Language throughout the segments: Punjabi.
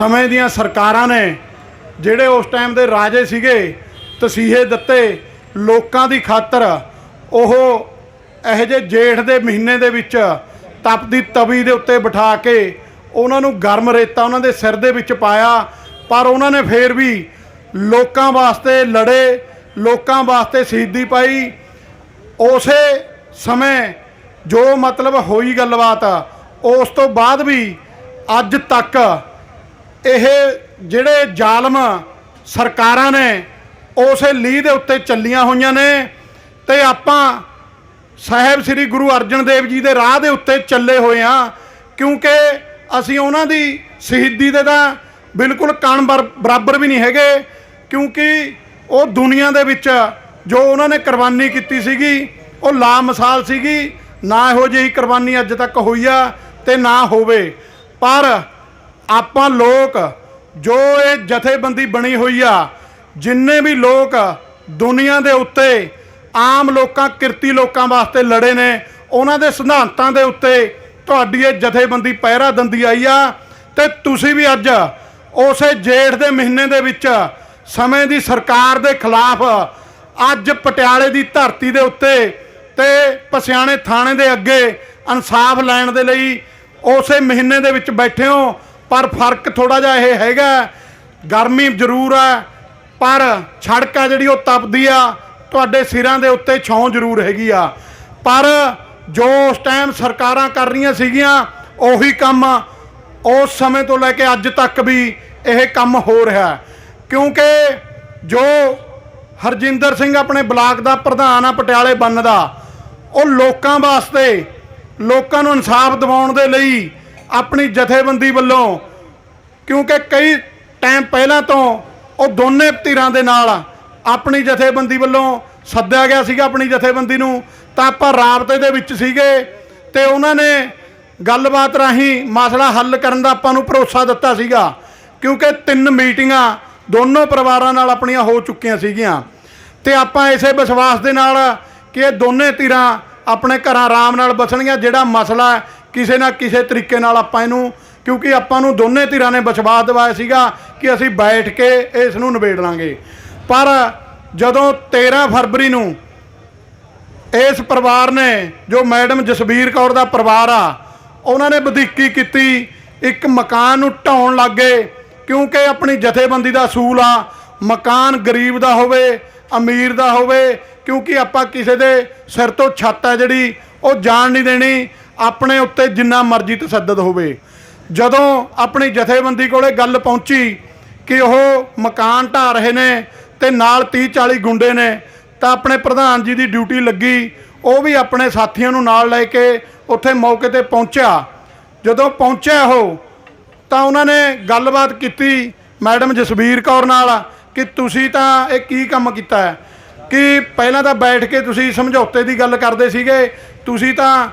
ਸਮੇਂ ਦੀਆਂ ਸਰਕਾਰਾਂ ਨੇ ਜਿਹੜੇ ਉਸ ਟਾਈਮ ਦੇ ਰਾਜੇ ਸੀਗੇ, ਤਸੀਹੇ ਦਿੱਤੇ, ਲੋਕਾਂ ਦੀ ਖਾਤਰ ਉਹ ਇਹੋ ਜਿਹੇ ਜੇਠ ਦੇ ਮਹੀਨੇ ਦੇ ਵਿੱਚ ਤਪਦੀ ਤਵੀ ਦੇ ਉੱਤੇ ਬਿਠਾ ਕੇ ਉਹਨਾਂ ਨੂੰ ਗਰਮ ਰੇਤਾ ਉਹਨਾਂ ਦੇ ਸਿਰ ਦੇ ਵਿੱਚ ਪਾਇਆ, ਪਰ ਉਹਨਾਂ ਨੇ ਫੇਰ ਵੀ ਲੋਕਾਂ ਵਾਸਤੇ ਲੜੇ, ਲੋਕਾਂ ਵਾਸਤੇ ਸ਼ਹੀਦੀ ਪਾਈ। ਉਸੇ ਸਮੇਂ ਜੋ ਮਤਲਬ ਹੋਈ ਗੱਲਬਾਤ, ਉਸ ਤੋਂ ਬਾਅਦ ਵੀ ਅੱਜ ਤੱਕ ਇਹ ਜਿਹੜੇ ਜ਼ਾਲਮ ਸਰਕਾਰਾਂ ਨੇ, ਉਸੇ ਲੀਹ ਦੇ ਉੱਤੇ ਚੱਲੀਆਂ ਹੋਈਆਂ ਨੇ ਤੇ ਆਪਾਂ ਸਾਹਿਬ ਸ੍ਰੀ ਗੁਰੂ ਅਰਜਨ ਦੇਵ ਜੀ ਦੇ ਰਾਹ ਦੇ ਉੱਤੇ ਚੱਲੇ ਹੋਏ ਆ ਕਿਉਂਕਿ ਅਸੀਂ ਉਹਨਾਂ ਦੀ ਸ਼ਹੀਦੀ ਦੇ ਤਾਂ ਬਿਲਕੁਲ ਕਣ ਬਰ- ਬਰਾਬਰ ਵੀ ਨਹੀਂ ਹੈਗੇ, ਕਿਉਂਕਿ ਉਹ ਦੁਨੀਆ ਦੇ ਵਿੱਚ ਜੋ ਉਹਨਾਂ ਨੇ ਕੁਰਬਾਨੀ ਕੀਤੀ ਸੀਗੀ, ਉਹ ਲਾ ਮਿਸਾਲ ਸੀਗੀ, ਨਾ ਇਹੋ ਜਿਹੀ ਕੁਰਬਾਨੀ ਅੱਜ ਤੱਕ ਹੋਈ ਆ ਤੇ ਨਾ ਹੋਵੇ। ਪਰ ਆਪਾਂ ਲੋਕ, ਜੋ ਇਹ ਜਥੇਬੰਦੀ ਬਣੀ ਹੋਈ ਆ, ਜਿੰਨੇ ਵੀ ਲੋਕ ਦੁਨੀਆ ਦੇ ਉੱਤੇ ਆਮ ਲੋਕਾਂ, ਕਿਰਤੀ ਲੋਕਾਂ ਵਾਸਤੇ ਲੜੇ ਨੇ, ਉਹਨਾਂ ਦੇ ਸਿਧਾਂਤਾਂ ਦੇ ਉੱਤੇ ਤੁਹਾਡੀ ਇਹ ਜਥੇਬੰਦੀ ਪਹਿਰਾ ਦਿੰਦੀ ਆਈ ਆ। ਤੇ ਤੁਸੀਂ ਵੀ ਅੱਜ ਉਸੇ ਜੇਠ ਦੇ ਮਹੀਨੇ ਦੇ ਵਿੱਚ ਸਮੇਂ ਦੀ ਸਰਕਾਰ ਦੇ ਖਿਲਾਫ ਅੱਜ ਪਟਿਆਲੇ ਦੀ ਧਰਤੀ ਦੇ ਉੱਤੇ ਤੇ ਪਸਿਆਣੇ ਥਾਣੇ ਦੇ ਅੱਗੇ ਇਨਸਾਫ ਲੈਣ ਦੇ ਲਈ ਉਸੇ ਮਹੀਨੇ ਦੇ ਵਿੱਚ ਬੈਠੇ ਹੋ। ਪਰ ਫ਼ਰਕ ਥੋੜਾ ਜਿਹਾ ਇਹ ਹੈਗਾ ਗਰਮੀ ਜ਼ਰੂਰ ਹੈ, ਪਰ ਛੜਕ ਆ ਜਿਹੜੀ ਉਹ ਤਪਦੀ ਆ, ਤੁਹਾਡੇ ਸਿਰਾਂ ਦੇ ਉੱਤੇ ਛਾਂ ਜ਼ਰੂਰ ਹੈਗੀ ਆ। ਪਰ ਜੋ ਉਸ ਟਾਈਮ ਸਰਕਾਰਾਂ ਕਰ ਰਹੀਆਂ ਸੀਗੀਆਂ, ਉਹੀ ਕੰਮ ਉਸ ਸਮੇਂ ਤੋਂ ਲੈ ਕੇ ਅੱਜ ਤੱਕ ਵੀ ਇਹ ਕੰਮ ਹੋ ਰਿਹਾ ਕਿਉਂਕਿ ਜੋ ਹਰਜਿੰਦਰ ਸਿੰਘ ਆਪਣੇ ਬਲਾਕ ਦਾ ਪ੍ਰਧਾਨ ਆ, ਪਟਿਆਲੇ ਬੰਨ ਦਾ, ਉਹ ਲੋਕਾਂ ਵਾਸਤੇ, ਲੋਕਾਂ ਨੂੰ ਇਨਸਾਫ ਦਿਵਾਉਣ ਦੇ ਲਈ ਆਪਣੀ ਜਥੇਬੰਦੀ ਵੱਲੋਂ, ਕਿਉਂਕਿ ਕਈ ਟਾਈਮ ਪਹਿਲਾਂ ਤੋਂ ਉਹ ਦੋਨੇ ਧਿਰਾਂ ਦੇ ਨਾਲ ਆਪਣੀ ਜਥੇਬੰਦੀ ਵੱਲੋਂ ਸੱਦਿਆ ਗਿਆ ਸੀਗਾ ਆਪਣੀ ਜਥੇਬੰਦੀ ਨੂੰ, ਤਾਂ ਆਪਾਂ ਰਾਬਤੇ ਦੇ ਵਿੱਚ ਸੀਗੇ ਤੇ ਉਹਨਾਂ ਨੇ ਗੱਲਬਾਤ ਰਾਹੀਂ ਮਸਲਾ ਹੱਲ ਕਰਨ ਦਾ ਆਪਾਂ ਨੂੰ ਭਰੋਸਾ ਦਿੱਤਾ ਸੀਗਾ, ਕਿਉਂਕਿ ਤਿੰਨ ਮੀਟਿੰਗਾਂ ਦੋਨੋਂ ਪਰਿਵਾਰਾਂ ਨਾਲ ਆਪਣੀਆਂ ਹੋ ਚੁੱਕੀਆਂ ਸੀਗੀਆਂ। ਤੇ ਆਪਾਂ ਇਸੇ ਵਿਸ਼ਵਾਸ ਦੇ ਨਾਲ ਕਿ ਇਹ ਦੋਨੇ ਧਿਰਾਂ ਆਪਣੇ ਘਰਾਂ ਆਰਾਮ ਨਾਲ ਬਸਣਗੀਆਂ ਜਿਹੜਾ ਮਸਲਾ ਕਿਸੇ ਨਾ ਕਿਸੇ ਤਰੀਕੇ ਨਾਲ ਆਪਾਂ ਇਹਨੂੰ, ਕਿਉਂਕਿ ਆਪਾਂ ਨੂੰ ਦੋਨੇ ਧਿਰਾਂ ਨੇ ਵਿਸ਼ਵਾਸ ਦਿਵਾਇਆ ਸੀਗਾ ਕਿ ਅਸੀਂ ਬੈਠ ਕੇ ਇਸ ਨੂੰ ਨਿਬੇੜ ਲਾਂਗੇ। ਪਰ ਜਦੋਂ 13 ਫਰਵਰੀ ਨੂੰ ਇਸ ਪਰਿਵਾਰ ਨੇ, ਜੋ ਮੈਡਮ ਜਸਬੀਰ ਕੌਰ ਦਾ ਪਰਿਵਾਰ ਆ, ਉਹਨਾਂ ਨੇ ਵਧੀਕੀ ਕੀਤੀ, ਇੱਕ ਮਕਾਨ ਨੂੰ ਢਾਉਣ ਲੱਗੇ, ਕਿਉਂਕਿ ਆਪਣੀ ਜਥੇਬੰਦੀ ਦਾ ਅਸੂਲ ਆ, ਮਕਾਨ ਗਰੀਬ ਦਾ ਹੋਵੇ, ਅਮੀਰ ਦਾ ਹੋਵੇ, ਕਿਉਂਕਿ ਆਪਾਂ ਕਿਸੇ ਦੇ ਸਿਰ ਤੋਂ ਛੱਤ ਹੈ ਜਿਹੜੀ, ਉਹ ਜਾਣ ਨਹੀਂ ਦੇਣੀ ਆਪਣੇ ਉੱਤੇ ਜਿੰਨਾ ਮਰਜ਼ੀ ਤਸੱਦਦ ਹੋਵੇ। ਜਦੋਂ ਆਪਣੀ ਜਥੇਬੰਦੀ ਕੋਲੇ ਗੱਲ ਪਹੁੰਚੀ ਕਿ ਉਹ ਮਕਾਨ ਢਾ ਰਹੇ ਨੇ ਤੇ ਨਾਲ 30 40 ਗੁੰਡੇ ਨੇ, ਤਾਂ ਆਪਣੇ ਪ੍ਰਧਾਨ ਜੀ ਦੀ ਡਿਊਟੀ ਲੱਗੀ। ਉਹ ਵੀ ਆਪਣੇ ਸਾਥੀਆਂ ਨੂੰ ਨਾਲ ਲੈ ਕੇ ਉੱਥੇ ਮੌਕੇ ਤੇ ਪਹੁੰਚਿਆ। ਜਦੋਂ ਪਹੁੰਚਿਆ ਉਹ, ਤਾਂ ਉਹਨਾਂ ਨੇ ਗੱਲਬਾਤ ਕੀਤੀ ਮੈਡਮ ਜਸਬੀਰ ਕੌਰ ਨਾਲ ਕਿ ਤੁਸੀਂ ਤਾਂ ਇਹ ਕੀ ਕੰਮ ਕੀਤਾ ਹੈ? ਕਿ ਪਹਿਲਾਂ ਤਾਂ ਬੈਠ ਕੇ ਤੁਸੀਂ ਸਮਝੌਤੇ ਦੀ ਗੱਲ ਕਰਦੇ ਸੀਗੇ, ਤੁਸੀਂ ਤਾਂ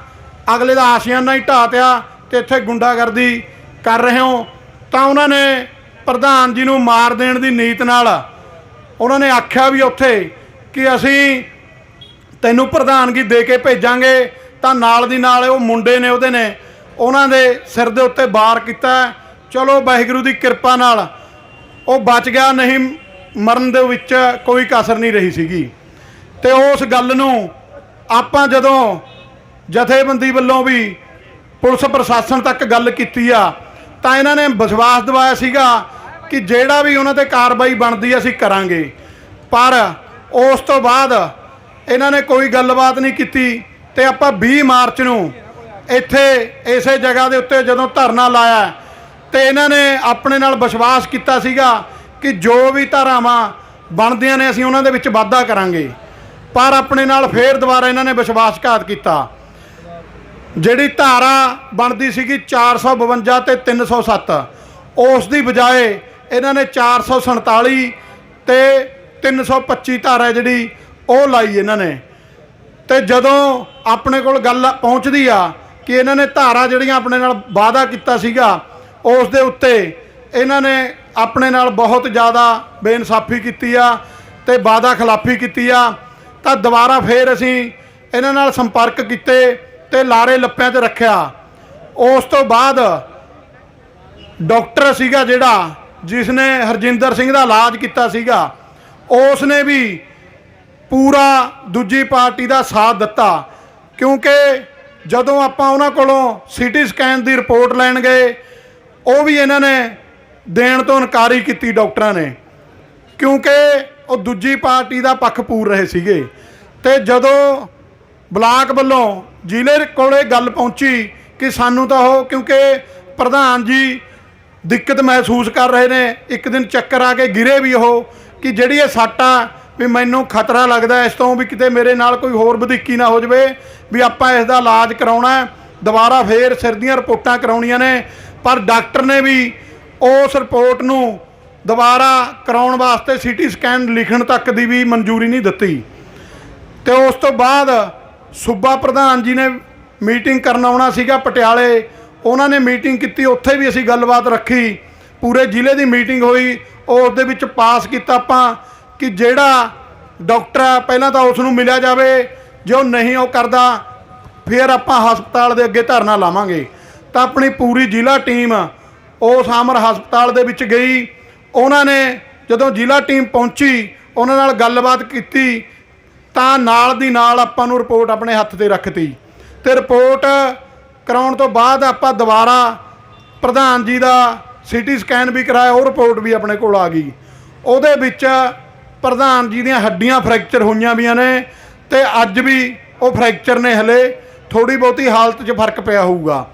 ਅਗਲੇ ਦਾ ਆਸ਼ਿਆਨਾ ਹੀ ਢਾਤਿਆ ਤੇ ਇੱਥੇ ਗੁੰਡਾਗਰਦੀ ਕਰ ਰਹੇ ਹੋ। ਤਾਂ ਉਹਨਾਂ ਨੇ ਪ੍ਰਧਾਨ ਜੀ ਨੂੰ ਮਾਰ ਦੇਣ ਦੀ ਨੀਤ ਨਾਲ ਉਹਨਾਂ ਨੇ ਆਖਿਆ ਵੀ ਉੱਥੇ ਕਿ ਅਸੀਂ ਤੈਨੂੰ ਪ੍ਰਧਾਨਗੀ ਦੇ ਕੇ ਭੇਜਾਂਗੇ, ਤਾਂ ਨਾਲ ਦੀ ਨਾਲ ਉਹ ਮੁੰਡੇ ਨੇ ਉਹਦੇ ਨੇ ਉਹਨਾਂ ਦੇ ਸਿਰ ਦੇ ਉੱਤੇ ਵਾਰ ਕੀਤਾ। ਚਲੋ ਵਾਹਿਗੁਰੂ ਦੀ ਕਿਰਪਾ ਨਾਲ ਉਹ ਬਚ ਗਿਆ, ਨਹੀਂ ਮਰਨ ਦੇ ਵਿੱਚ ਕੋਈ ਕਸਰ ਨਹੀਂ ਰਹੀ ਸੀਗੀ। ਤੇ ਉਸ ਗੱਲ ਨੂੰ ਆਪਾਂ ਜਦੋਂ ਜਥੇਬੰਦੀ ਵੱਲੋਂ ਵੀ ਪੁਲਿਸ ਪ੍ਰਸ਼ਾਸਨ ਤੱਕ ਗੱਲ ਕੀਤੀ ਆ। ਤਾਂ ਇਹਨਾਂ ਨੇ ਵਿਸ਼ਵਾਸ ਦਿਵਾਇਆ ਸੀਗਾ ਕਿ ਜਿਹੜਾ ਵੀ ਉਹਨਾਂ ਤੇ ਕਾਰਵਾਈ ਬਣਦੀ ਅਸੀਂ ਕਰਾਂਗੇ। ਪਰ ਉਸ ਤੋਂ ਬਾਅਦ ਇਹਨਾਂ ਨੇ ਕੋਈ ਗੱਲਬਾਤ ਨਹੀਂ ਕੀਤੀ ਤੇ ਆਪਾਂ 20 ਮਾਰਚ ਨੂੰ ਇੱਥੇ ਇਸੇ ਜਗ੍ਹਾ ਦੇ ਉੱਤੇ ਜਦੋਂ ਧਰਨਾ ਲਾਇਆ ਤੇ ਇਹਨਾਂ ਨੇ ਆਪਣੇ ਨਾਲ ਵਿਸ਼ਵਾਸ ਕੀਤਾ ਸੀਗਾ ਕਿ ਜੋ ਵੀ ਧਾਰਾਵਾਂ ਬਣਦੀਆਂ ਨੇ, ਅਸੀਂ ਉਹਨਾਂ ਦੇ ਵਿੱਚ ਵਾਧਾ ਕਰਾਂਗੇ। ਪਰ ਆਪਣੇ ਨਾਲ ਫੇਰ ਦੁਬਾਰਾ ਇਹਨਾਂ ਨੇ ਵਿਸ਼ਵਾਸਘਾਤ ਕੀਤਾ। ਜਿਹੜੀ ਧਾਰਾ ਬਣਦੀ ਸੀਗੀ 452 ਤੇ 307 ਉਸ ਦੀ ਬਜਾਏ ਇਹਨਾਂ ਨੇ 447 ਤੇ 325 ਧਾਰਾ ਜਿਹੜੀ, ਉਹ ਲਾਈ ਇਹਨਾਂ ਨੇ। ਤੇ ਜਦੋਂ ਆਪਣੇ ਕੋਲ ਗੱਲ ਪਹੁੰਚਦੀ ਆ ਕਿ ਇਹਨਾਂ ਨੇ ਧਾਰਾ ਜਿਹੜੀਆਂ ਆਪਣੇ ਨਾਲ ਵਾਅਦਾ ਕੀਤਾ ਸੀਗਾ, ਉਸ ਦੇ ਉੱਤੇ ਇਹਨਾਂ ਨੇ ਆਪਣੇ ਨਾਲ ਬਹੁਤ ਜ਼ਿਆਦਾ ਬੇਇਨਸਾਫੀ ਕੀਤੀ ਆ ਤੇ ਵਾਅਦਾ ਖਿਲਾਫੀ ਕੀਤੀ ਆ, ਤਾਂ ਦੁਬਾਰਾ ਫੇਰ ਅਸੀਂ ਇਹਨਾਂ ਨਾਲ ਸੰਪਰਕ ਕੀਤੇ ਤੇ ਲਾਰੇ ਲੱਪਿਆਂ 'ਚ ਰੱਖਿਆ। ਉਸ ਤੋਂ ਬਾਅਦ ਡਾਕਟਰ ਸੀਗਾ ਜਿਹੜਾ ਜਿਸ ਨੇ ਹਰਜਿੰਦਰ ਸਿੰਘ ਦਾ ਇਲਾਜ ਕੀਤਾ ਸੀਗਾ ਉਸ ਨੇ ਵੀ ਪੂਰਾ ਦੂਜੀ ਪਾਰਟੀ ਦਾ ਸਾਥ ਦਿੱਤਾ। ਕਿਉਂਕਿ ਜਦੋਂ ਆਪਾਂ ਉਹਨਾਂ ਕੋਲੋਂ ਸੀਟੀ ਸਕੈਨ ਦੀ ਰਿਪੋਰਟ ਲੈਣ ਗਏ, ਉਹ ਵੀ ਇਹਨਾਂ ਨੇ ਦੇਣ ਤੋਂ ਇਨਕਾਰੀ ਕੀਤੀ ਡਾਕਟਰਾਂ ਨੇ। ਕਿਉਂਕਿ ਉਹ ਦੂਜੀ ਪਾਰਟੀ ਦਾ ਪੱਖ ਪੂਰ ਰਹੇ ਸੀਗੇ। ਤੇ ਜਦੋਂ ਬਲਾਕ ਵੱਲੋਂ ਜ਼ਿਲ੍ਹੇ ਕੋਲੇ ਗੱਲ ਪਹੁੰਚੀ ਕਿ ਸਾਨੂੰ ਤਾਂ ਉਹ ਕਿਉਂਕਿ ਪ੍ਰਧਾਨ ਜੀ ਦਿੱਕਤ ਮਹਿਸੂਸ ਕਰ ਰਹੇ ਨੇ, ਇੱਕ ਦਿਨ ਚੱਕਰ ਆ ਕੇ ਗਿਰੇ ਵੀ ਉਹ ਕਿ ਜਿਹੜੀ ਇਹ ਸੱਟ ਆ, ਵੀ ਮੈਨੂੰ ਖਤਰਾ ਲੱਗਦਾ ਇਸ ਤੋਂ ਵੀ ਕਿਤੇ ਮੇਰੇ ਨਾਲ ਕੋਈ ਹੋਰ ਵਧੀਕੀ ਨਾ ਹੋ ਜਾਵੇ, ਵੀ ਆਪਾਂ ਇਸ ਦਾ ਇਲਾਜ ਕਰਾਉਣਾ ਦੁਬਾਰਾ ਫੇਰ ਸਿਰ ਦੀਆਂ ਰਿਪੋਰਟਾਂ ਕਰਾਉਣੀਆਂ ਨੇ। ਪਰ ਡਾਕਟਰ ਨੇ ਵੀ ਉਸ ਰਿਪੋਰਟ ਨੂੰ ਦੁਬਾਰਾ ਕਰਾਉਣ ਵਾਸਤੇ ਸੀਟੀ ਸਕੈਨ ਲਿਖਣ ਤੱਕ ਦੀ ਵੀ ਮਨਜ਼ੂਰੀ ਨਹੀਂ ਦਿੱਤੀ। ਤੇ ਉਸ ਤੋਂ ਬਾਅਦ ਸੂਬਾ ਪ੍ਰਧਾਨ ਜੀ ਨੇ ਮੀਟਿੰਗ ਕਰਨ ਆਉਣਾ ਸੀਗਾ ਪਟਿਆਲੇ। ਉਹਨਾਂ ਨੇ ਮੀਟਿੰਗ ਕੀਤੀ, ਉੱਥੇ ਵੀ ਅਸੀਂ ਗੱਲਬਾਤ ਰੱਖੀ। ਪੂਰੇ ਜ਼ਿਲ੍ਹੇ ਦੀ ਮੀਟਿੰਗ ਹੋਈ, ਉਸ ਦੇ ਵਿੱਚ ਪਾਸ ਕੀਤਾ ਆਪਾਂ ਕਿ ਜਿਹੜਾ ਡਾਕਟਰ ਆ, ਪਹਿਲਾਂ ਤਾਂ ਉਸ ਨੂੰ ਮਿਲਿਆ ਜਾਵੇ, ਜੇ ਉਹ ਨਹੀਂ ਉਹ ਕਰਦਾ, ਫਿਰ ਆਪਾਂ ਹਸਪਤਾਲ ਦੇ ਅੱਗੇ ਧਰਨਾ ਲਾਵਾਂਗੇ। ਤਾਂ ਆਪਣੀ ਪੂਰੀ ਜ਼ਿਲ੍ਹਾ ਟੀਮ ਉਸ ਆਮਰ ਹਸਪਤਾਲ ਦੇ ਵਿੱਚ ਗਈ। ਉਹਨਾਂ ਨੇ ਜਦੋਂ ਜ਼ਿਲ੍ਹਾ ਟੀਮ ਪਹੁੰਚੀ, ਉਹਨਾਂ ਨਾਲ ਗੱਲਬਾਤ ਕੀਤੀ ਤਾਂ ਨਾਲ ਦੀ ਨਾਲ ਆਪਾਂ ਨੂੰ ਰਿਪੋਰਟ ਆਪਣੇ ਹੱਥ ਤੇ ਰੱਖਤੀ। ਤੇ ਰਿਪੋਰਟ ਕਰਾਉਣ ਤੋਂ ਬਾਅਦ ਆਪਾਂ ਦੁਬਾਰਾ ਪ੍ਰਧਾਨ ਜੀ ਦਾ ਸੀਟੀ ਸਕੈਨ ਵੀ ਕਰਾਇਆ, ਉਹ ਰਿਪੋਰਟ ਵੀ ਆਪਣੇ ਕੋਲ ਆ ਗਈ। ਉਹਦੇ ਵਿੱਚ ਪ੍ਰਧਾਨ ਜੀ ਦੀਆਂ ਹੱਡੀਆਂ ਫ੍ਰੈਕਚਰ ਹੋਈਆਂ ਵੀਆਂ ਨੇ ਤੇ ਅੱਜ ਵੀ ਉਹ ਫ੍ਰੈਕਚਰ ਨੇ ਹਲੇ ਥੋੜੀ ਬਹੁਤੀ ਹਾਲਤ 'ਚ ਫ਼ਰਕ ਪਿਆ ਹੋਊਗਾ।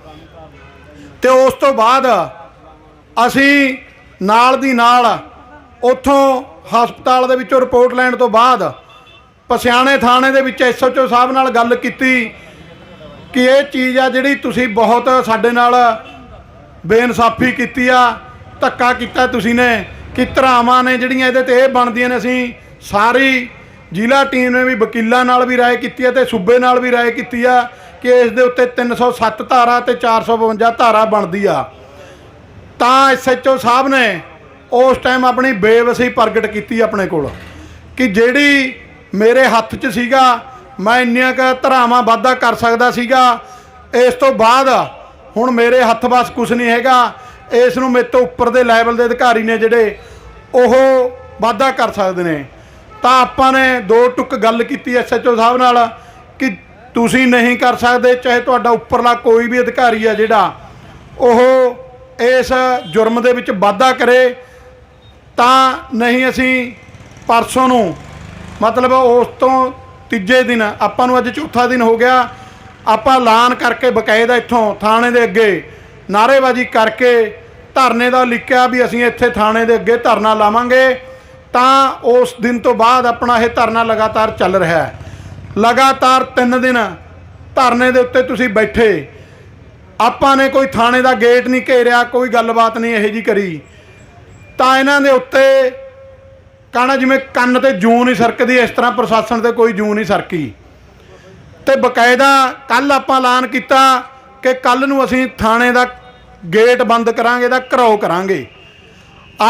ਤੇ ਉਸ ਤੋਂ ਬਾਅਦ ਅਸੀਂ ਨਾਲ ਦੀ ਨਾਲ ਉੱਥੋਂ ਹਸਪਤਾਲ ਦੇ ਵਿੱਚੋਂ ਰਿਪੋਰਟ ਲੈਣ ਤੋਂ ਬਾਅਦ ਪਸਿਆਣੇ ਥਾਣੇ ਦੇ ਵਿੱਚ ਐਸਐਚਓ ਸਾਹਿਬ ਨਾਲ ਗੱਲ ਕੀਤੀ ਕਿ ਇਹ ਚੀਜ਼ ਆ ਜਿਹੜੀ ਤੁਸੀਂ ਬਹੁਤ ਸਾਡੇ ਨਾਲ ਬੇਇਨਸਾਫੀ ਕੀਤੀ ਆ, ਧੱਕਾ ਕੀਤਾ ਤੁਸੀਂ ਨੇ ਕਿ ਧਰਾਵਾਂ ਨੇ ਜਿਹੜੀਆਂ ਇਹਦੇ ਤੇ ਇਹ ਬਣਦੀਆਂ ਨੇ ਅਸੀਂ ਸਾਰੀ ਜ਼ਿਲ੍ਹਾ ਟੀਮ ਨੇ ਵੀ ਵਕੀਲਾਂ ਨਾਲ ਵੀ ਰਾਏ ਕੀਤੀ ਆ ਤੇ ਸੂਬੇ ਨਾਲ ਵੀ ਰਾਏ ਕੀਤੀ ਆ ਕਿ ਇਸ ਦੇ ਉੱਤੇ 307 ਧਾਰਾ ਤੇ 452 ਧਾਰਾ ਬਣਦੀ ਆ। ਤਾਂ ਐਸਐਚਓ ਸਾਹਿਬ ਨੇ ਉਸ ਟਾਈਮ ਆਪਣੀ ਬੇਵਸੀ ਪ੍ਰਗਟ ਕੀਤੀ ਆਪਣੇ ਕੋਲ ਕਿ ਜਿਹੜੀ ਮੇਰੇ ਹੱਥ 'ਚ ਸੀਗਾ, ਮੈਂ ਇੰਨੀਆਂ ਕ ਧਰਾਵਾਂ ਵਾਧਾ ਕਰ ਸਕਦਾ ਸੀਗਾ। ਇਸ ਤੋਂ ਬਾਅਦ ਹੁਣ ਮੇਰੇ ਹੱਥ ਬਸ ਕੁਝ ਨਹੀਂ ਹੈਗਾ। ਇਸ ਨੂੰ ਮੇਰੇ ਤੋਂ ਉੱਪਰ ਦੇ ਲੈਵਲ ਦੇ ਅਧਿਕਾਰੀ ਨੇ ਜਿਹੜੇ ਉਹ ਵਾਧਾ ਕਰ ਸਕਦੇ ਨੇ। ਤਾਂ ਆਪਾਂ ਨੇ ਦੋ ਟੁੱਕ ਗੱਲ ਕੀਤੀ ਐਸਐਚਓ ਸਾਹਿਬ ਨਾਲ ਕਿ ਤੁਸੀਂ ਨਹੀਂ ਕਰ ਸਕਦੇ, ਚਾਹੇ ਤੁਹਾਡਾ ਉੱਪਰਲਾ ਕੋਈ ਵੀ ਅਧਿਕਾਰੀ ਆ ਜਿਹੜਾ, ਉਹ ਇਸ ਜੁਰਮ ਦੇ ਵਿੱਚ ਵਾਧਾ ਕਰੇ। ਤਾਂ ਨਹੀਂ ਅਸੀਂ ਪਰਸੋਂ ਨੂੰ ਮਤਲਬ ਉਸ ਤੋਂ ਤੀਜੇ ਦਿਨ, ਆਪਾਂ ਨੂੰ ਅੱਜ ਚੌਥਾ ਦਿਨ ਹੋ ਗਿਆ, ਆਪਾਂ ਐਲਾਨ ਕਰਕੇ ਬਕਾਇਦਾ ਇੱਥੋਂ ਥਾਣੇ ਦੇ ਅੱਗੇ ਨਾਅਰੇਬਾਜ਼ੀ ਕਰਕੇ ਧਰਨੇ ਦਾ ਲਿਖਿਆ ਵੀ ਅਸੀਂ ਇੱਥੇ ਥਾਣੇ ਦੇ ਅੱਗੇ ਧਰਨਾ ਲਾਵਾਂਗੇ, ਤਾਂ ਉਸ ਦਿਨ ਤੋਂ ਬਾਅਦ ਆਪਣਾ ਇਹ ਧਰਨਾ ਲਗਾਤਾਰ ਚੱਲ ਰਿਹਾ ਹੈ। ਲਗਾਤਾਰ 3 ਦਿਨ ਧਰਨੇ ਦੇ ਉੱਤੇ ਤੁਸੀਂ ਬੈਠੇ, ਆਪਾਂ ਨੇ ਕੋਈ ਥਾਣੇ ਦਾ ਗੇਟ ਨਹੀਂ ਘੇਰਿਆ, ਕੋਈ ਗੱਲਬਾਤ ਨਹੀਂ ਇਹੋ ਜੀ ਕਰੀ, ਤਾਂ ਇਹਨਾਂ ਦੇ ਉੱਤੇ ਕਹਣਾ ਜਿਵੇਂ ਕੰਨ ਤੇ ਜੂੰ ਨਹੀਂ ਸਰਕਦੀ, ਇਸ ਤਰ੍ਹਾਂ ਪ੍ਰਸ਼ਾਸਨ ਤੇ ਕੋਈ ਜੂੰ ਨਹੀਂ ਸਰਕੀ। ਤੇ ਬਕਾਇਦਾ ਕੱਲ ਆਪਾਂ ਐਲਾਨ ਕੀਤਾ ਕਿ ਕੱਲ ਨੂੰ ਅਸੀਂ ਥਾਣੇ ਦਾ ਗੇਟ ਬੰਦ ਕਰਾਂਗੇ ਦਾ ਘਰਾਓ ਕਰਾਂਗੇ।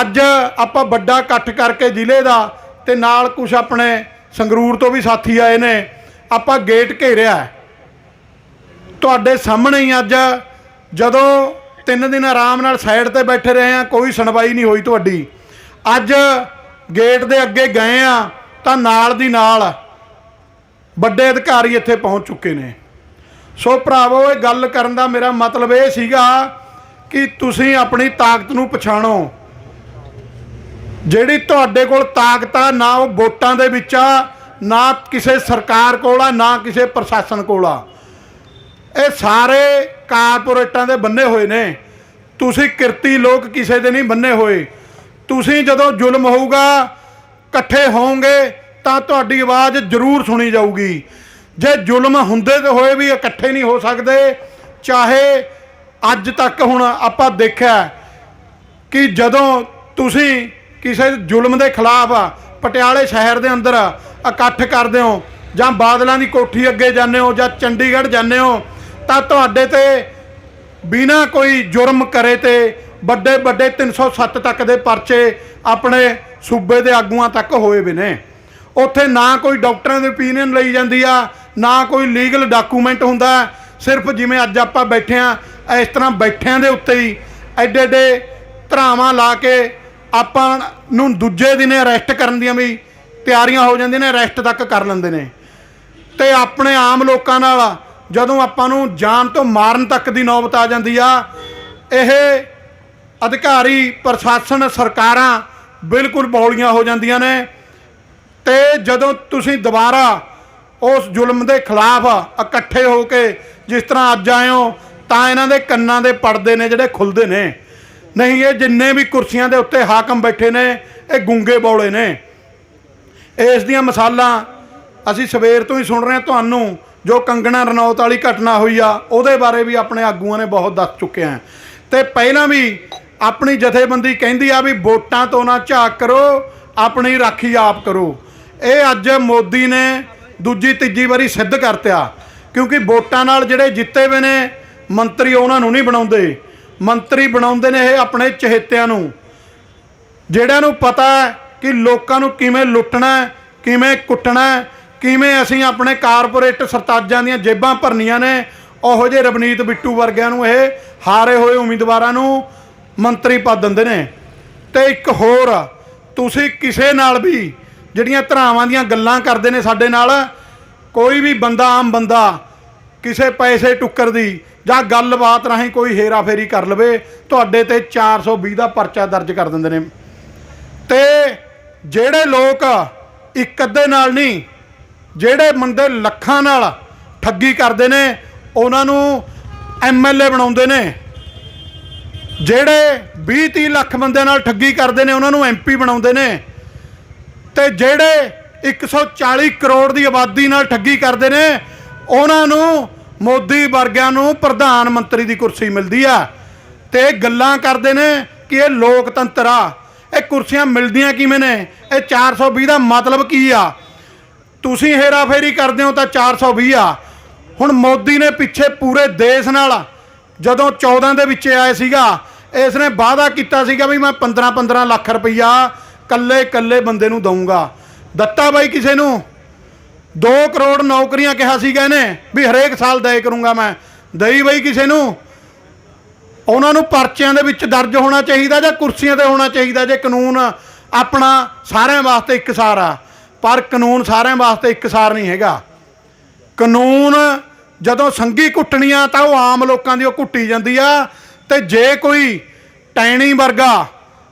ਅੱਜ ਆਪਾਂ ਵੱਡਾ ਇਕੱਠ ਕਰਕੇ ਜ਼ਿਲ੍ਹੇ ਦਾ ਤੇ ਨਾਲ ਕੁਝ ਆਪਣੇ ਸੰਗਰੂਰ ਤੋਂ ਵੀ ਸਾਥੀ ਆਏ ਨੇ, ਆਪਾਂ ਗੇਟ ਘੇਰਿਆ। ਤੁਹਾਡੇ ਸਾਹਮਣੇ ਹੀ ਅੱਜ ਜਦੋਂ ਤਿੰਨ ਦਿਨ ਆਰਾਮ ਨਾਲ ਸਾਈਡ ਤੇ ਬੈਠੇ ਰਹੇ ਆ ਕੋਈ ਸੁਣਵਾਈ ਨਹੀਂ ਹੋਈ ਤੁਹਾਡੀ। ਅੱਜ ਗੇਟ ਦੇ ਅੱਗੇ ਗਏ ਆ, ਤਾਂ ਨਾਲ ਦੀ ਨਾਲ ਵੱਡੇ ਅਧਿਕਾਰੀ ਇੱਥੇ ਪਹੁੰਚ ਚੁੱਕੇ ਨੇ। ਸੋ ਭਰਾਵੋ, ਇਹ ਗੱਲ ਕਰਨ ਦਾ ਮੇਰਾ ਮਤਲਬ ਇਹ ਸੀਗਾ ਕਿ ਤੁਸੀਂ ਆਪਣੀ ਤਾਕਤ ਨੂੰ ਪਛਾਣੋ। ਜਿਹੜੀ ਤੁਹਾਡੇ ਕੋਲ ਤਾਕਤ ਆ, ਨਾ ਉਹ ਵੋਟਾਂ ਦੇ ਵਿੱਚ ਆ, ਨਾ ਕਿਸੇ ਸਰਕਾਰ ਕੋਲ ਆ, ਨਾ ਕਿਸੇ ਪ੍ਰਸ਼ਾਸਨ ਕੋਲ ਆ। ਇਹ ਸਾਰੇ ਕਾਰਪੋਰੇਟਾਂ ਦੇ ਬੰਨੇ ਹੋਏ ਨੇ। ਤੁਸੀਂ ਕਿਰਤੀ ਲੋਕ ਕਿਸੇ ਦੇ ਨਹੀਂ ਬੰਨੇ ਹੋਏ। ਤੁਸੀਂ ਜਦੋਂ ਜ਼ੁਲਮ ਹੋਊਗਾ, ਇਕੱਠੇ ਹੋਵੋਗੇ, ਤਾਂ ਤੁਹਾਡੀ ਆਵਾਜ਼ ਜ਼ਰੂਰ ਸੁਣੀ ਜਾਊਗੀ। ਜੇ ਜ਼ੁਲਮ ਹੁੰਦੇ ਤੇ ਹੋਏ ਵੀ ਇਕੱਠੇ ਨਹੀਂ ਹੋ ਸਕਦੇ, ਚਾਹੇ ਅੱਜ ਤੱਕ ਹੁਣ ਆਪਾਂ ਦੇਖਿਆ ਕਿ ਜਦੋਂ ਤੁਸੀਂ ਕਿਸੇ ਜ਼ੁਲਮ ਦੇ ਖਿਲਾਫ ਪਟਿਆਲੇ ਸ਼ਹਿਰ ਦੇ ਅੰਦਰ ਇਕੱਠ ਕਰਦੇ ਹੋ, ਜਾਂ ਬਾਦਲਾਂ ਦੀ ਕੋਠੀ ਅੱਗੇ ਜਾਂਦੇ ਹੋ, ਜਾਂ ਚੰਡੀਗੜ੍ਹ ਜਾਂਦੇ ਹੋ, ਤਾਂ ਤੁਹਾਡੇ ਤੇ ਬਿਨਾ ਕੋਈ ਜੁਰਮ ਕਰੇ ਤੇ ਵੱਡੇ ਵੱਡੇ 307 ਤੱਕ ਦੇ ਪਰਚੇ ਆਪਣੇ ਸੂਬੇ ਦੇ ਆਗੂਆਂ ਤੱਕ ਹੋਏ ਵੀ ਨੇ। ਉੱਥੇ ਨਾ ਕੋਈ ਡਾਕਟਰਾਂ ਦੀ ਓਪੀਨੀਅਨ ਲਈ ਜਾਂਦੀ ਆ, ਨਾ ਕੋਈ ਲੀਗਲ ਡਾਕੂਮੈਂਟ ਹੁੰਦਾ। ਸਿਰਫ ਜਿਵੇਂ ਅੱਜ ਆਪਾਂ ਬੈਠੇ ਆ, ਇਸ ਤਰ੍ਹਾਂ ਬੈਠਿਆਂ ਦੇ ਉੱਤੇ ਹੀ ਐਡੇ ਐਡੇ ਧਰਾਵਾਂ ਲਾ ਕੇ ਆਪਾਂ ਨੂੰ ਦੂਜੇ ਦਿਨੇ ਅਰੈਸਟ ਕਰਨ ਦੀਆਂ ਵੀ ਤਿਆਰੀਆਂ ਹੋ ਜਾਂਦੀਆਂ ਨੇ ਅਰੈਸਟ ਤੱਕ ਕਰ ਲੈਂਦੇ ਨੇ। ਤੇ ਆਪਣੇ ਆਮ ਲੋਕਾਂ ਨਾਲ ਜਦੋਂ ਆਪਾਂ ਨੂੰ ਜਾਨ ਤੋਂ ਮਾਰਨ ਤੱਕ ਦੀ ਨੌਬਤ ਆ ਜਾਂਦੀ ਆ, ਇਹ ਅਧਿਕਾਰੀ, ਪ੍ਰਸ਼ਾਸਨ, ਸਰਕਾਰਾਂ ਬਿਲਕੁਲ ਬੌਲੀਆਂ ਹੋ ਜਾਂਦੀਆਂ ਨੇ ਤੇ ਜਦੋਂ ਤੁਸੀਂ ਦੁਬਾਰਾ ਉਸ ਜ਼ੁਲਮ ਦੇ ਖਿਲਾਫ ਇਕੱਠੇ ਹੋ ਕੇ ਜਿਸ ਤਰ੍ਹਾਂ ਅੱਜ ਆਏ ਹੋ, ਤਾਂ ਇਹਨਾਂ ਦੇ ਕੰਨਾਂ ਦੇ ਪਰਦੇ ਨੇ ਜਿਹੜੇ ਖੁੱਲਦੇ ਨੇ। ਨਹੀਂ, ਇਹ ਜਿੰਨੇ ਵੀ ਕੁਰਸੀਆਂ ਦੇ ਉੱਤੇ ਹਾਕਮ ਬੈਠੇ ਨੇ, ਇਹ ਗੁੰਗੇ ਬੌਲੇ ਨੇ। ਇਸ ਦੀਆਂ ਮਿਸਾਲਾਂ ਅਸੀਂ ਸਵੇਰ ਤੋਂ ਹੀ ਸੁਣ ਰਹੇ ਹਾਂ ਤੁਹਾਨੂੰ, ਜੋ ਕੰਗਣਾ ਰਣੌਤ ਵਾਲੀ ਘਟਨਾ ਹੋਈ ਆ, ਉਹਦੇ ਬਾਰੇ ਵੀ ਆਪਣੇ ਆਗੂਆਂ ਨੇ ਬਹੁਤ ਦੱਸ ਚੁੱਕੇ ਆ। ਤੇ ਪਹਿਲਾਂ ਵੀ ਆਪਣੀ ਜਥੇਬੰਦੀ ਕਹਿੰਦੀ ਆ ਵੀ ਵੋਟਾਂ ਤੋਂ ਨਾ ਝਾਕ ਕਰੋ, ਆਪਣੀ ਰਾਖੀ ਆਪ ਕਰੋ। ਇਹ ਅੱਜ ਮੋਦੀ ਨੇ ਦੂਜੀ, ਤੀਜੀ ਵਾਰੀ ਸਿੱਧ ਕਰਤਿਆ, ਕਿਉਂਕਿ ਵੋਟਾਂ ਨਾਲ ਜਿਹੜੇ ਜਿੱਤੇ ਹੋਏ ਨੇ, ਮੰਤਰੀ ਉਹਨਾਂ ਨੂੰ ਨਹੀਂ ਬਣਾਉਂਦੇ। ਮੰਤਰੀ ਬਣਾਉਂਦੇ ਨੇ ਇਹ ਆਪਣੇ ਚਹੇਤਿਆਂ ਨੂੰ। ਜਿਹੜਿਆਂ ਨੂੰ ਪਤਾ ਕਿ ਲੋਕਾਂ ਨੂੰ ਕਿਵੇਂ ਲੁੱਟਣਾ ਕਿਵੇਂ ਕੁੱਟਣਾ ਕਿਵੇਂ ਅਸੀਂ ਆਪਣੇ ਕਾਰਪੋਰੇਟ ਸਰਤਾਜਾਂ ਦੀਆਂ ਜੇਬਾਂ ਭਰਨੀਆਂ ਨੇ, ਉਹੋ ਜਿਹੇ ਰਵਨੀਤ ਬਿੱਟੂ ਵਰਗਿਆਂ ਨੂੰ ਇਹ ਹਾਰੇ ਹੋਏ ਉਮੀਦਵਾਰਾਂ ਨੂੰ ਮੰਤਰੀ ਪਦ ਦਿੰਦੇ ਨੇ। ਤੇ ਇੱਕ ਹੋਰ, ਤੁਸੀਂ ਕਿਸੇ ਨਾਲ ਵੀ ਜਿਹੜੀਆਂ ਧਰਾਵਾਂ ਦੀਆਂ ਗੱਲਾਂ ਕਰਦੇ ਨੇ ਸਾਡੇ ਨਾਲ, ਕੋਈ ਵੀ ਬੰਦਾ, ਆਮ ਬੰਦਾ ਕਿਸੇ ਪੈਸੇ ਟੁੱਕਰ ਦੀ ਜਾਂ ਗੱਲਬਾਤ ਰਾਹੀਂ ਕੋਈ ਹੇਰਾਫੇਰੀ ਕਰ ਲਵੇ, ਤੁਹਾਡੇ ਤੇ 420 ਦਾ ਪਰਚਾ ਦਰਜ ਕਰ ਦਿੰਦੇ ਨੇ। ਤੇ ਜਿਹੜੇ ਲੋਕ ਇੱਕ ਅੱਧੇ ਨਾਲ ਨਹੀਂ, ਜਿਹੜੇ ਬੰਦੇ ਲੱਖਾਂ ਨਾਲ ਠੱਗੀ ਕਰਦੇ ਨੇ, ਉਹਨਾਂ ਨੂੰ ਐਮਐਲਏ ਬਣਾਉਂਦੇ ਨੇ। ਜਿਹੜੇ 20 30 ਲੱਖ ਬੰਦਿਆਂ ਨਾਲ ਠੱਗੀ ਕਰਦੇ ਨੇ, ਉਹਨਾਂ ਨੂੰ ਐਮਪੀ ਬਣਾਉਂਦੇ ਨੇ ਤੇ ਜਿਹੜੇ 140 ਕਰੋੜ ਦੀ ਆਬਾਦੀ ਨਾਲ ਠੱਗੀ ਕਰਦੇ ਨੇ, ਉਹਨਾਂ ਨੂੰ ਮੋਦੀ ਵਰਗਿਆਂ ਨੂੰ ਪ੍ਰਧਾਨ ਮੰਤਰੀ ਦੀ ਕੁਰਸੀ ਮਿਲਦੀ ਆ ਤੇ ਗੱਲਾਂ ਕਰਦੇ ਨੇ ਕਿ ਇਹ ਲੋਕਤੰਤਰ ਆ। ਇਹ ਕੁਰਸੀਆਂ ਮਿਲਦੀਆਂ ਕਿਵੇਂ ਨੇ? ਇਹ 420 ਦਾ ਮਤਲਬ ਕੀ ਆ? ਤੁਸੀਂ ਹੇਰਾਫੇਰੀ ਕਰਦੇ ਹੋ ਤਾਂ 420 ਆ। ਹੁਣ ਮੋਦੀ ਨੇ ਪਿੱਛੇ ਪੂਰੇ ਦੇਸ਼ ਨਾਲ, ਜਦੋਂ 14 ਦੇ ਵਿੱਚ ਆਏ ਸੀਗਾ ਇਸ ਨੇ ਵਾਅਦਾ ਕੀਤਾ ਸੀਗਾ ਵੀ ਮੈਂ 15 15 ਲੱਖ ਰੁਪਈਆ ਕੱਲੇ ਕੱਲੇ ਬੰਦੇ ਨੂੰ ਦਊਂਗਾ। ਦਿੱਤਾ ਬਾਈ ਕਿਸੇ ਨੂੰ? 2 ਕਰੋੜ ਨੌਕਰੀਆਂ ਕਿਹਾ ਸੀਗਾ ਇਹਨੇ, ਵੀ ਹਰੇਕ ਸਾਲ ਦਏ ਕਰੂੰਗਾ ਮੈਂ। ਦਈ ਬਈ ਕਿਸੇ ਨੂੰ? ਉਹਨਾਂ ਨੂੰ ਪਰਚਿਆਂ ਦੇ ਵਿੱਚ ਦਰਜ ਹੋਣਾ ਚਾਹੀਦਾ ਜਾਂ ਕੁਰਸੀਆਂ ਤੇ ਹੋਣਾ ਚਾਹੀਦਾ ਜੇ ਕਾਨੂੰਨ ਆਪਣਾ ਸਾਰਿਆਂ ਵਾਸਤੇ ਇੱਕਸਾਰ ਆ। ਪਰ ਕਾਨੂੰਨ ਸਾਰਿਆਂ ਵਾਸਤੇ ਇੱਕਸਾਰ ਨਹੀਂ ਹੈਗਾ। ਕਾਨੂੰਨ ਜਦੋਂ ਸੰਗੀ ਕੁੱਟਣੀ ਆ ਤਾਂ ਉਹ ਆਮ ਲੋਕਾਂ ਦੀ ਉਹ ਕੁੱਟੀ ਜਾਂਦੀ ਆ। ਤੇ ਜੇ ਕੋਈ ਟੈਣੀ ਵਰਗਾ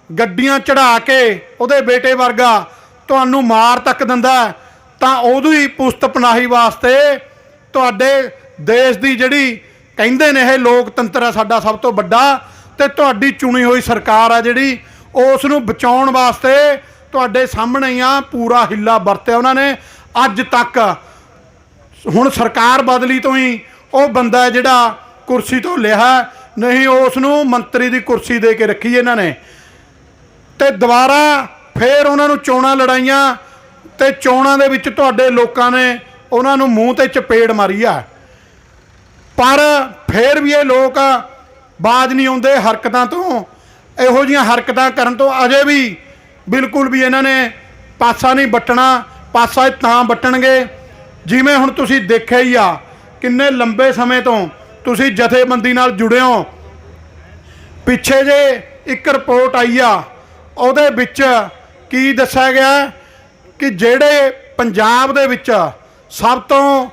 ਗੱਡੀਆਂ ਚੜਾ ਕੇ ਉਹਦੇ ਬੇਟੇ ਵਰਗਾ ਤੁਹਾਨੂੰ ਮਾਰ ਤੱਕ ਦਿੰਦਾ ਤਾਂ ਉਦੋਂ ਹੀ ਪੁਸਤ ਪਨਾਹੀ ਵਾਸਤੇ ਤੁਹਾਡੇ ਦੇਸ਼ ਦੀ ਜਿਹੜੀ ਕਹਿੰਦੇ ਨੇ ਇਹ ਲੋਕਤੰਤਰ ਆ ਸਾਡਾ ਸਭ ਤੋਂ ਵੱਡਾ ਤੇ ਤੁਹਾਡੀ ਚੁਣੀ ਹੋਈ ਸਰਕਾਰ ਆ ਜਿਹੜੀ ਉਸ ਨੂੰ ਬਚਾਉਣ ਵਾਸਤੇ ਤੁਹਾਡੇ ਸਾਹਮਣੇ ਹੀ ਆ, ਪੂਰਾ ਹਿੱਲਾ ਵਰਤਿਆ ਉਹਨਾਂ ਨੇ। ਅੱਜ ਤੱਕ ਹੁਣ ਸਰਕਾਰ ਬਦਲੀ ਤੋਂ ਹੀ ਉਹ ਬੰਦਾ ਜਿਹੜਾ ਕੁਰਸੀ ਤੋਂ ਲਿਆ ਨਹੀਂ ਉਸ ਨੂੰ ਮੰਤਰੀ ਦੀ ਕੁਰਸੀ ਦੇ ਕੇ ਰੱਖੀ ਇਹਨਾਂ ਨੇ। ਤੇ ਦੁਬਾਰਾ ਫੇਰ ਉਹਨਾਂ ਨੂੰ ਚੋਣਾਂ ਲੜਾਈਆਂ ਤੇ ਚੋਣਾਂ ਦੇ ਵਿੱਚ ਤੁਹਾਡੇ ਲੋਕਾਂ ਨੇ ਉਹਨਾਂ ਨੂੰ ਮੂੰਹ ਤੇ ਚਪੇੜ ਮਾਰੀ ਆ। ਪਰ ਫੇਰ ਵੀ ਇਹ ਲੋਕ ਬਾਜ ਨਹੀਂ ਆਉਂਦੇ ਹਰਕਤਾਂ ਤੋਂ। ਇਹੋ ਜੀਆਂ ਹਰਕਤਾਂ ਕਰਨ ਤੋਂ ਅਜੇ ਵੀ ਬਿਲਕੁਲ ਵੀ ਇਹਨਾਂ ਨੇ ਪਾਸਾ ਨਹੀਂ ਵੱਟਣਾ, ਪਾਸਾ ਤਾਂ ਵੱਟਣਗੇ। ਜਿਵੇਂ ਹੁਣ ਤੁਸੀਂ ਦੇਖਿਆ ਹੀ ਆ, ਕਿੰਨੇ ਲੰਬੇ ਸਮੇਂ ਤੋਂ ਤੁਸੀਂ ਜਥੇਬੰਦੀ ਨਾਲ ਜੁੜੇ ਹੋ ਪਿੱਛੇ ਜੇ ਇੱਕ ਰਿਪੋਰਟ ਆਈ ਆ, ਉਹਦੇ ਵਿੱਚ ਕੀ ਦੱਸਿਆ ਗਿਆ ਕਿ ਜਿਹੜੇ ਪੰਜਾਬ ਦੇ ਵਿੱਚ ਸਭ ਤੋਂ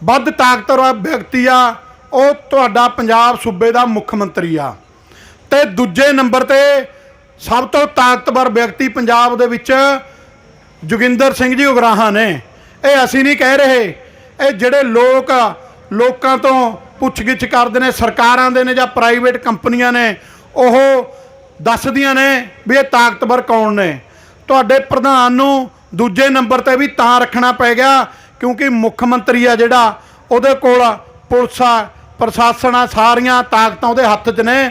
ਵੱਧ ਤਾਕਤਵਰ ਵਿਅਕਤੀ ਆ, ਉਹ ਤੁਹਾਡਾ ਪੰਜਾਬ ਸੂਬੇ ਦਾ ਮੁੱਖ ਮੰਤਰੀ ਆ। ਤੇ ਦੂਜੇ ਨੰਬਰ ਤੇ ਸਭ ਤੋਂ ਤਾਕਤਵਰ ਵਿਅਕਤੀ ਪੰਜਾਬ ਦੇ ਵਿੱਚ ਜੋਗਿੰਦਰ ਸਿੰਘ ਜੀ ਉਗਰਾਹਾਂ ਨੇ। ਇਹ ਅਸੀਂ ਨਹੀਂ ਕਹਿ ਰਹੇ, ਇਹ ਜਿਹੜੇ ਲੋਕ ਲੋਕਾਂ ਤੋਂ ਪੁੱਛਗਿੱਛ ਕਰਦੇ ਨੇ, ਸਰਕਾਰਾਂ ਦੇ ਨੇ ਜਾਂ ਪ੍ਰਾਈਵੇਟ ਕੰਪਨੀਆਂ ਨੇ, ਉਹ ਦੱਸਦੀਆਂ ਨੇ ਵੀ ਇਹ ਤਾਕਤਵਰ ਕੌਣ ਨੇ। ਤੁਹਾਡੇ ਪ੍ਰਧਾਨ ਨੂੰ ਦੂਜੇ ਨੰਬਰ ਤੇ ਵੀ ਤਾਂ ਰੱਖਣਾ ਪੈ ਗਿਆ, ਕਿਉਂਕਿ ਮੁੱਖ ਮੰਤਰੀ ਆ ਜਿਹੜਾ, ਉਹਦੇ ਕੋਲ ਪੁਲਿਸ ਆ, ਪ੍ਰਸ਼ਾਸਨ ਆ, ਸਾਰੀਆਂ ਤਾਕਤਾਂ ਉਹਦੇ ਹੱਥ 'ਚ ਨੇ।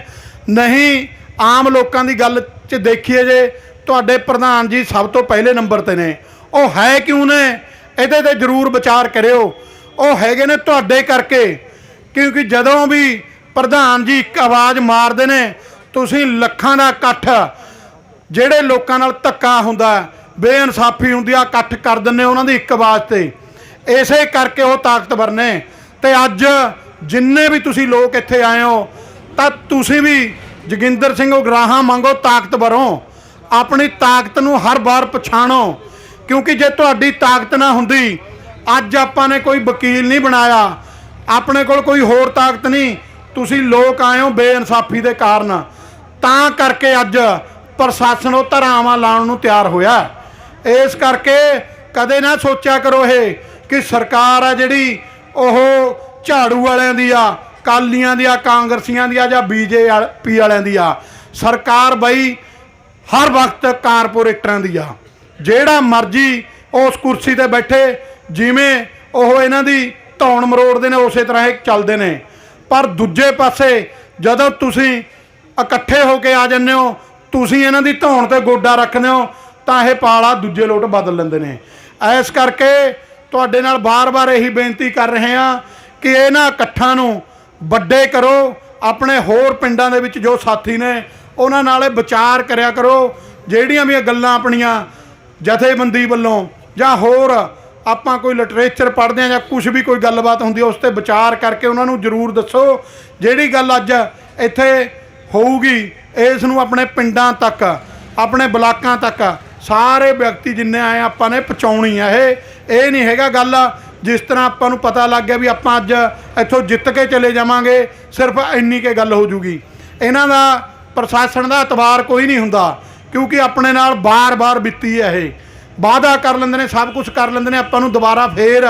ਨਹੀਂ, ਆਮ ਲੋਕਾਂ ਦੀ ਗੱਲ 'ਚ ਦੇਖੀਏ ਜੇ, ਤੁਹਾਡੇ ਪ੍ਰਧਾਨ ਜੀ ਸਭ ਤੋਂ ਪਹਿਲੇ ਨੰਬਰ ਤੇ ਨੇ। ਉਹ ਹੈ ਕਿਉਂ ਨੇ? ਇਹਦੇ ਤੇ ਜ਼ਰੂਰ ਵਿਚਾਰ ਕਰਿਓ। ਉਹ ਹੈਗੇ ਨੇ ਤੁਹਾਡੇ ਕਰਕੇ। ਕਿਉਂਕਿ ਜਦੋਂ ਵੀ ਪ੍ਰਧਾਨ ਜੀ ਇੱਕ ਆਵਾਜ਼ ਮਾਰਦੇ ਨੇ, ਤੁਸੀਂ ਲੱਖਾਂ ਦਾ ਇਕੱਠ, ਜਿਹੜੇ ਲੋਕਾਂ ਨਾਲ ਧੱਕਾ ਹੁੰਦਾ, ਬੇਇਨਸਾਫੀ ਹੁੰਦੀ ਆ, ਇਕੱਠ ਕਰ ਦਿੰਦੇ ਉਹਨਾਂ ਦੀ ਇੱਕ ਆਵਾਜ਼ ਤੇ। ਇਸੇ ਕਰਕੇ ਉਹ ਤਾਕਤਵਰ ਨੇ। ਤੇ ਅੱਜ ਜਿੰਨੇ ਵੀ ਤੁਸੀਂ ਲੋਕ ਇੱਥੇ ਆਏ ਹੋ, ਤਾਂ ਤੁਸੀਂ ਵੀ ਜੋਗਿੰਦਰ ਸਿੰਘ ਉਗਰਾਹਾਂ ਮੰਗੋ ਤਾਕਤਵਰੋਂ ਆਪਣੀ ਤਾਕਤ ਨੂੰ ਹਰ ਵਾਰ ਪਛਾਣੋ, ਕਿਉਂਕਿ ਜੇ ਤੁਹਾਡੀ ਤਾਕਤ ਨਾ ਹੁੰਦੀ, ਅੱਜ ਆਪਾਂ ਨੇ ਕੋਈ ਵਕੀਲ ਨਹੀਂ ਬਣਾਇਆ। ਆਪਣੇ ਕੋਲ ਕੋਈ ਹੋਰ ਤਾਕਤ ਨਹੀਂ। ਤੁਸੀਂ ਲੋਕ ਆਏ ਹੋ ਬੇਇਨਸਾਫੀ ਦੇ ਕਾਰਨ। ਤਾਂ ਕਰਕੇ ਅੱਜ ਪ੍ਰਸ਼ਾਸਨ ਉਹ ਧਰਾਵਾਂ ਲਾਉਣ ਨੂੰ ਤਿਆਰ ਹੋਇਆ ਇਸ ਕਰਕੇ ਕਦੇ ਨਾ ਸੋਚਿਆ ਕਰੋ ਇਹ ਕਿ ਸਰਕਾਰ ਆ ਜਿਹੜੀ ਉਹ ਝਾੜੂ ਵਾਲਿਆਂ ਦੀ ਆ ਕਾਲੀਆਂ ਦੀ ਆ, ਕਾਂਗਰਸੀਆਂ ਦੀ ਆ ਜਾਂ ਬੀਜੇਪੀ ਵਾਲਿਆਂ ਦੀ ਆ। ਸਰਕਾਰ ਬਈ ਹਰ ਵਕਤ ਕਾਰਪੋਰੇਟਰਾਂ ਦੀ ਆ। ਜਿਹੜਾ ਮਰਜ਼ੀ ਉਸ ਕੁਰਸੀ ਤੇ ਬੈਠੇ, ਜਿਵੇਂ ਉਹ ਇਹਨਾਂ ਦੀ ਧੌਣ ਮਰੋੜਦੇ ਨੇ, ਉਸੇ ਤਰ੍ਹਾਂ ਇਹ ਚੱਲਦੇ ਨੇ। ਪਰ ਦੂਜੇ ਪਾਸੇ ਜਦੋਂ ਤੁਸੀਂ ਇਕੱਠੇ ਹੋ ਕੇ ਆ ਜੰਨੇ ਹੋ, ਤੁਸੀਂ ਇਹਨਾਂ ਦੀ ਧੌਣ ਤੇ ਗੋਡਾ ਰੱਖਦੇ ਹੋ, ਤਾਂ ਇਹ ਪਾਲਾ ਦੂਜੇ ਲੋਟ ਬਦਲ ਲੈਂਦੇ ਨੇ। ਐਸ ਕਰਕੇ ਤੁਹਾਡੇ ਨਾਲ ਬਾਰ-ਬਾਰ ਇਹੀ ਬੇਨਤੀ ਕਰ ਰਹੇ ਹਾਂ ਕਿ ਇਹਨਾਂ ਇਕੱਠਾਂ ਨੂੰ ਵੱਡੇ ਕਰੋ, ਆਪਣੇ ਹੋਰ ਪਿੰਡਾਂ ਦੇ ਵਿੱਚ ਜੋ ਸਾਥੀ ਨੇ, ਉਹਨਾਂ ਨਾਲ ਇਹ ਵਿਚਾਰ ਕਰਿਆ ਕਰੋ, ਜਿਹੜੀਆਂ ਵੀ ਗੱਲਾਂ ਆਪਣੀਆਂ ਜਥੇਬੰਦੀ ਵੱਲੋਂ ਜਾਂ ਹੋਰ ਆਪਾਂ ਕੋਈ ਲਿਟਰੇਚਰ ਪੜ੍ਹਦੇ ਆ ਜਾਂ ਕੁਝ ਵੀ ਕੋਈ ਗੱਲਬਾਤ ਹੁੰਦੀ ਹੈ, ਉਸ ਤੇ ਵਿਚਾਰ ਕਰਕੇ ਉਹਨਾਂ ਨੂੰ ਜ਼ਰੂਰ ਦੱਸੋ। ਜਿਹੜੀ ਗੱਲ ਅੱਜ ਇੱਥੇ ਹੋਊਗੀ, ਇਸ ਨੂੰ ਆਪਣੇ ਪਿੰਡਾਂ ਤੱਕ, ਆਪਣੇ ਬਲਾਕਾਂ ਤੱਕ, ਸਾਰੇ ਵਿਅਕਤੀ ਜਿੰਨੇ ਆਏ ਆਪਾਂ ਨੇ ਪਹੁੰਚਾਉਣੀ ਆ ਇਹ। ਇਹ ਨਹੀਂ ਹੈਗਾ ਗੱਲ ਜਿਸ ਤਰ੍ਹਾਂ ਆਪਾਂ ਨੂੰ ਪਤਾ ਲੱਗ ਗਿਆ ਵੀ ਆਪਾਂ ਅੱਜ ਇੱਥੋਂ ਜਿੱਤ ਕੇ ਚਲੇ ਜਾਵਾਂਗੇ, ਸਿਰਫ ਇੰਨੀ ਕੇ ਗੱਲ ਹੋ ਜੂਗੀ। ਇਹਨਾਂ ਦਾ ਪ੍ਰਸ਼ਾਸਨ ਦਾ ਇਤਬਾਰ ਕੋਈ ਨਹੀਂ ਹੁੰਦਾ, ਕਿਉਂਕਿ ਆਪਣੇ ਨਾਲ ਬਾਰ-ਬਾਰ ਬੀਤੀ ਹੈ ਇਹ। ਵਾਅਦਾ ਕਰ ਲੈਂਦੇ ਨੇ, ਸਭ ਕੁਝ ਕਰ ਲੈਂਦੇ ਨੇ, ਆਪਾਂ ਨੂੰ ਦੁਬਾਰਾ ਫੇਰ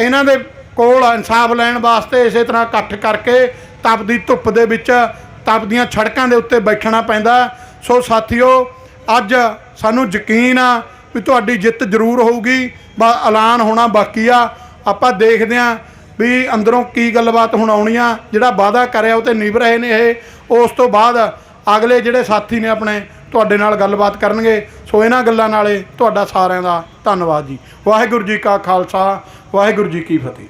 ਇਹਨਾਂ ਦੇ ਕੋਲ ਇਨਸਾਫ ਲੈਣ ਵਾਸਤੇ ਇਸੇ ਤਰ੍ਹਾਂ ਇਕੱਠ ਕਰਕੇ ਤਪਦੀ ਧੁੱਪ ਦੇ ਵਿੱਚ ਤਪਦੀਆਂ ਸੜਕਾਂ ਦੇ ਉੱਤੇ ਬੈਠਣਾ ਪੈਂਦਾ। ਸੋ ਸਾਥੀਓ, ਅੱਜ ਸਾਨੂੰ ਯਕੀਨ ਆ ਵੀ ਤੁਹਾਡੀ ਜਿੱਤ ਜ਼ਰੂਰ ਹੋਊਗੀ, ਬਾ ਐਲਾਨ ਹੋਣਾ ਬਾਕੀ ਆ। ਆਪਾਂ ਦੇਖਦੇ ਆ ਵੀ ਅੰਦਰੋਂ ਕੀ ਗੱਲਬਾਤ ਹੁਣ ਆਉਣੀ ਆ। ਜਿਹੜਾ ਵਾਅਦਾ ਕਰਿਆ ਉਹ ਤੇ ਨਿਭ ਰਹੇ ਨੇ ਇਹ। ਉਸ ਤੋਂ ਬਾਅਦ ਅਗਲੇ ਜਿਹੜੇ ਸਾਥੀ ਨੇ ਆਪਣੇ ਤੁਹਾਡੇ ਨਾਲ ਗੱਲਬਾਤ ਕਰਨਗੇ। ਸੋ ਇਹਨਾਂ ਗੱਲਾਂ ਨਾਲੇ ਤੁਹਾਡਾ ਸਾਰਿਆਂ ਦਾ ਧੰਨਵਾਦ ਜੀ। ਵਾਹਿਗੁਰੂ ਜੀ ਕਾ ਖਾਲਸਾ, ਵਾਹਿਗੁਰੂ ਜੀ ਕੀ ਫਤਿਹ।